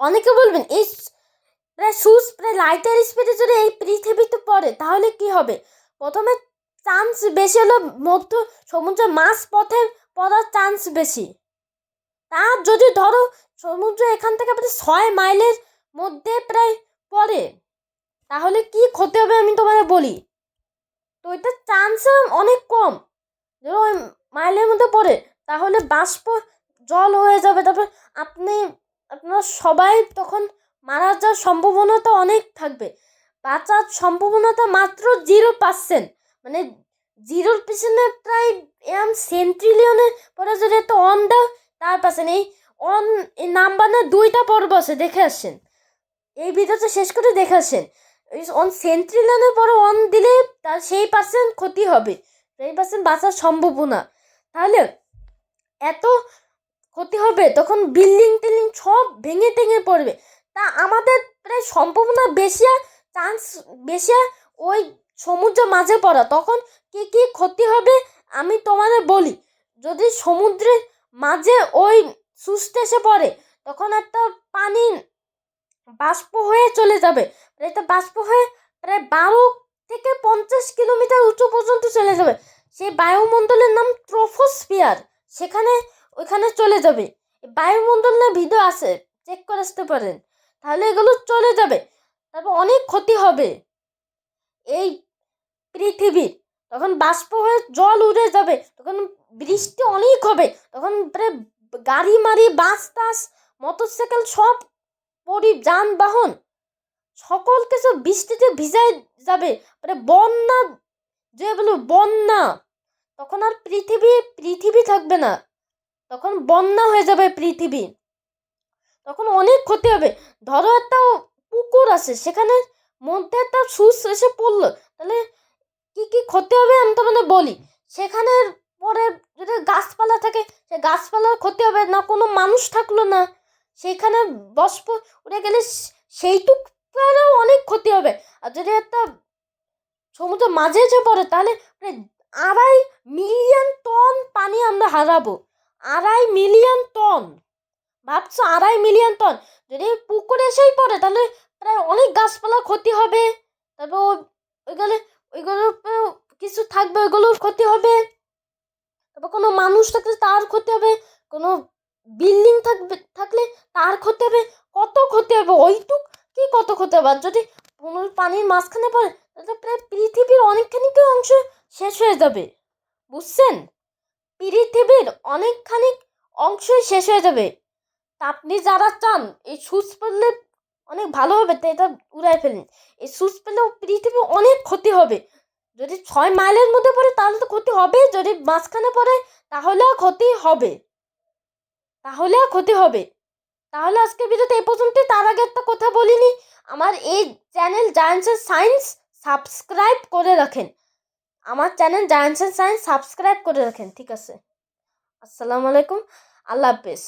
অনেকে বলবেন এই প্রায় সুস প্রায় লাইটের স্পিডে যদি এই পৃথিবীতে পড়ে, তাহলে কি হবে? প্রথমে চান্স বেশি হলো, মধ্য সমুদ্রের মাছ পথে পড়ার চান্স বেশি। তার যদি ধরো, সমুদ্র এখান থেকে প্রায় ছয় মাইলের মধ্যে প্রায় পড়ে, তাহলে কি ক্ষতি হবে আমি তোমাদের বলি? তো এটার চান্স অনেক কম। ধরো মাইলের মধ্যে পড়ে, তাহলে বাষ্প জল হয়ে যাবে। তারপর আপনি আপনারা সবাই তখন মারা যাওয়ার সম্ভাবনাটা অনেক থাকবে। বাঁচার সম্ভাবনাটা মাত্র জিরো পার্সেন্ট মানে জিরোর পিছনে প্রায় এরম সেন্ট্রিলিয়নের পরে যদি একটা অন দাও, তার পার্সেন্ট এই অন এই নাম্বারের দুইটা পর্ব আছে, দেখে আসছেন এই ভিডিওটা শেষ করে দেখে ওই অন সেন্ট্রিলিয়নের পরে অন দিলে তার সেই পার্সেন্ট ক্ষতি হবে। সেই পার্সেন্ট বাঁচার সম্ভাবনা। তাহলে এত ক্ষতি হবে, তখন বিল্ডিং টিল্ডিং সব ভেঙে টেঙে পড়বে। তা আমাদের প্রায় সম্ভাবনা বেশি চান্স বেশি ওই সমুদ্র মাঝে পড়া। তখন কি কি ক্ষতি হবে আমি তোমাদের বলি। যদি সমুদ্রের মাঝে ওই সুস্থ এসে পড়ে, তখন একটা পানি বাষ্প হয়ে চলে যাবে। এটা বাষ্প হয়ে প্রায় বারো থেকে পঞ্চাশ কিলোমিটার উঁচু পর্যন্ত চলে যাবে। সেই বায়ুমণ্ডলের নাম ট্রোফোস্ফিয়ার। সেখানে ওইখানে চলে যাবে। বায়ুমণ্ডলের ভিডিও আছে চেক করে আসতে পারেন। তাহলে এগুলো চলে যাবে, তারপর অনেক ক্ষতি হবে। এই পৃথিবীর তখন বাষ্প হয়ে জল উড়ে যাবে, তখন বৃষ্টি অনেক হবে, তখন প্রায় গাড়ি মারি, বাস টাস, মোটরসাইকেল সব পরি, যানবাহন, সকল কিছু বৃষ্টিতে ভিজাই যাবে। মানে বন্যা, যে বলো বন্যা, তখন আর পৃথিবী পৃথিবী থাকবে না। তখন বন্যা হয়ে যাবে পৃথিবী। তখন অনেক ক্ষতি হবে। ধরো একটা পুকুর আছে, সেখানে মধ্যে একটা সুস এসে পড়ল। তাহলে কি কি ক্ষতি হবে আমি তোমাদের বলি। সেখানে পরে যদি গাছপালা থাকে, সে গাছপালার ক্ষতি হবে না, কোনো মানুষ থাকল না। সেখানে বস্প উড়ে গেলে সেইটুক অনেক ক্ষতি হবে। আর যদি একটা সমুদ্র মাঝে এসে পড়ে, তাহলে আড়াই মিলিয়ন টন পানি আমরা হারাবো। আড়াই মিলিয়ন টন। ভাবছ আড়াই মিলিয়ন টন? যদি পুকুরে এসেই পড়ে, তাহলে প্রায় অনেক গাছপালা ক্ষতি হবে। তারপর ওই- ওইগুলো, ওইগুলোর কিছু থাকবে, ওইগুলোর ক্ষতি হবে। তারপর কোনো মানুষ থাকলে তার ক্ষতি হবে, কোনো বিল্ডিং থাকবে, থাকলে তার ক্ষতি হবে। কত ক্ষতি হবে? ওইটুক কি কত ক্ষতি হবে? আর যদি কোনো পানির মাঝখানে পড়ে, তাহলে প্রায় পৃথিবীর অনেকখানিকই অংশ শেষ হয়ে যাবে। বুঝছেন? পৃথিবীর অনেকখানি অংশই শেষ হয়ে যাবে। তা আপনি যারা চান, এই সুচ পেলে অনেক ভালো হবে তো এটা উড়াই ফেলেন এই সুচ পেলেও পৃথিবীর অনেক ক্ষতি হবে। যদি ছয় মাইলের মধ্যে পড়ে, তাহলে তো ক্ষতি হবে যদি মাঝখানে পড়ে তাহলেও ক্ষতি হবে। তাহলেও ক্ষতি হবে। তাহলে আজকে ভিডিওতে এই পর্যন্তই। তার আগে একটা কথা বলিনি। আমার এই চ্যানেল জায়ান্সের সায়েন্স সাবস্ক্রাইব করে রাখেন। আমার চ্যানেল জায়ান্সের সায়েন্স সাবস্ক্রাইব করে রাখেন ঠিক আছে? আসসালামু আলাইকুম আল্লাহ হাফেজ।